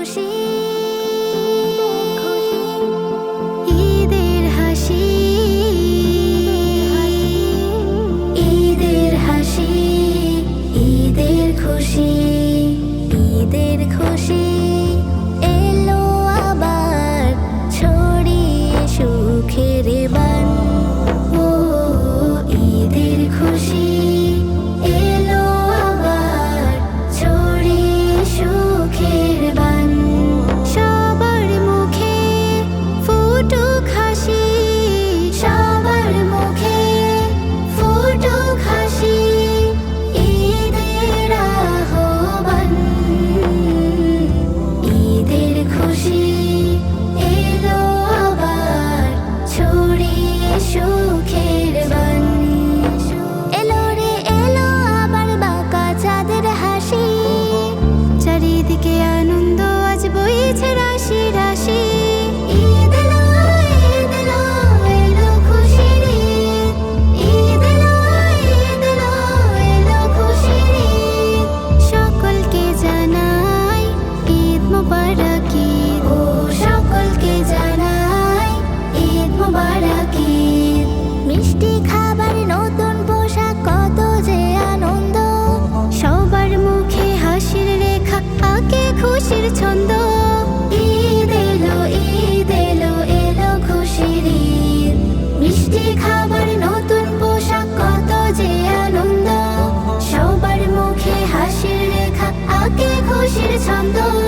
呼吸 থেকে আনন্দ আজ বইছে রাশি রাশি। 밤도